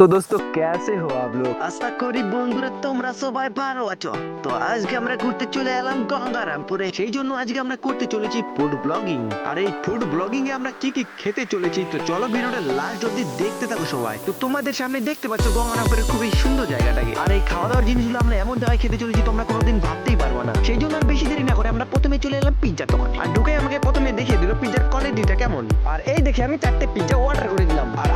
তো দোস্ত, কেসে হো আপ লোক। আশা করি বন্ধুরা তোমরা সবাই ভালো আছো। তো আজকে আমরা ঘুরতে চলে এলাম গঙ্গারামপুরে। সেই জন্য আজকে আমরা করতে চলেছি ফুড ব্লগিং আর এই ফুড ব্লগিং এ আমরা কি কি খেতে চলেছি? তো চলো ভিডিওটা লাস্ট অবধি দেখতে থাকো সবাই। তো তোমাদের সামনে দেখতে পাচ্ছ গঙ্গারামপুরের খুবই সুন্দর জায়গাটাকে। আর এই খাওয়া দাওয়ার জিনিসগুলো আমরা এমন জায়গায় খেতে চলেছি, তোমরা কোনোদিন ভাবতেই পারব না। সেই জন্য আর বেশি দেরি না করে আমরা প্রথমে চলে এলাম পিজ্জা দোকান। আর ঢুকে আমাকে প্রথমে দেখিয়ে দিল পিজ্জার কোয়ালিটিটা কেমন। আর এই দেখে আমি চারটে পিজ্জা অর্ডার করে দিলাম আর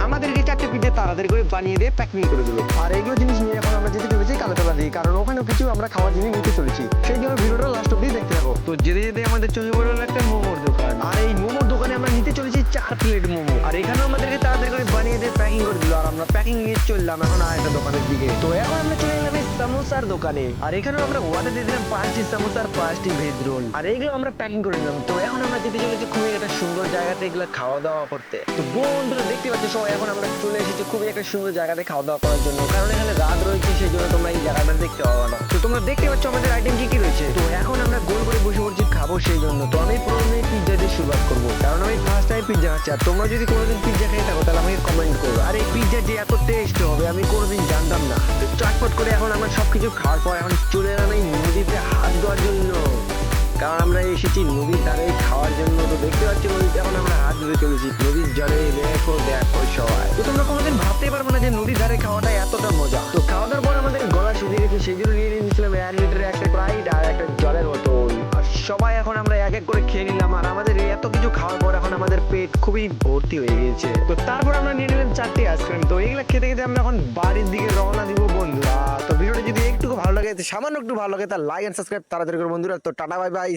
তাড়াতাড়ি করে বানিয়ে দিয়ে প্যাকিং করে দিল। আর এইগুলো জিনিস নিয়ে এখন আমরা যেতে চলেছি কালোতলা দিয়ে কারণ ওখানে কিছু আমরা খাওয়ার জিনিস নিতে চলেছি। সেই জন্য ভিডিওটা লাস্ট অব্দি দেখতে থাকো। তো যেতে যেতে আমাদের চোখে পড়ল একটা মোমোর দোকান। আর এই মোমোর দোকানে আমরা নিতে চলেছি চার প্লেট মোমো। আর এখানে আমাদেরকে তাড়াতাড়ি করে বানিয়ে দিয়ে প্যাকিং করে দিল। আর আমরা প্যাকিং নিয়ে চললাম এখন আর একটা দোকানের দিকে। তো এখন আমরা চলে সামোসার দোকানে। আর এখানে আমরা অর্ডার দিয়ে দিলাম পাঁচটি সামোসার, পাঁচটি ভেজ রোল। আর এগুলো আমরা প্যাকিং করে নিলাম। তো এখন আমরা যেতে চলেছি খুবই একটা সুন্দর জায়গাতে এগুলো খাওয়া দাওয়া করতে। তো বন্ধুরা, দেখতে পাচ্ছ সবাই, এখন আমরা চলে এসেছি খুবই একটা সুন্দর জায়গাতে খাওয়া দাওয়া করার জন্য। কারণ এখানে রাত রয়েছে সেই জন্য তোমরা এই জায়গাটা দেখতে পাবো না। তো তোমরা দেখতে পাচ্ছ আমাদের আইটেম কি কি রয়েছে। তো এখন আমরা গোল করে বসে পড়ছি খাব সেই জন্য। তো আমি প্রথমে পিৎজা দিয়ে শুরুয়াত করব। কারণ আমি ফার্স্ট টাইম পিৎজা খাচ্ছি। আর তোমরা যদি কোনোদিন পিৎজা খেয়ে থাকো, তাহলে আমাকে কমেন্ট করো আর এই যে এত টেস্ট হবে, আমি কোনোদিন জানতাম না। চটপট করে এখন আমরা সবকিছু খাওয়ার পর এখন চলে এলাম এই নদীতে হাত ধোয়ার জন্য। কারণ আমরা এসেছি নদীর ধারে খাওয়ার জন্য। তো দেখতে পাচ্ছি নদীতে এখন আমরা হাত ধুতে চলেছি। নদীর জলে দেখো দেখো সবাই। তো তোমরা কোনোদিন ভাবতে পারব না যে নদীর ধারে খাওয়াটা এতটা মজা। তো খাওয়া দাওয়ার পর আমাদের গলা শুকিয়ে সেই জন্য নিয়ে নিয়েছিলাম এক লিটারের একটা সবাই এখন আমরা এক এক করে খেয়ে নিলাম, আর আমাদের এত কিছু খাওয়ার পর এখন আমাদের পেট খুবই ভর্তি হয়ে গেছে তো তারপর আমরা নিয়ে নিলাম চারটে আইসক্রিম। তো এইগুলো খেতে খেতে আমরা এখন বাড়ির দিকে রওনা দিব বন্ধুরা। তো ভিডিওটা যদি একটু ভালো লাগে, সামান্য একটু ভালো লাগে তার লাইক এন্ড সাবস্ক্রাইব তাড়াতাড়ি করে বন্ধুরা। তো টাটা বাই বাই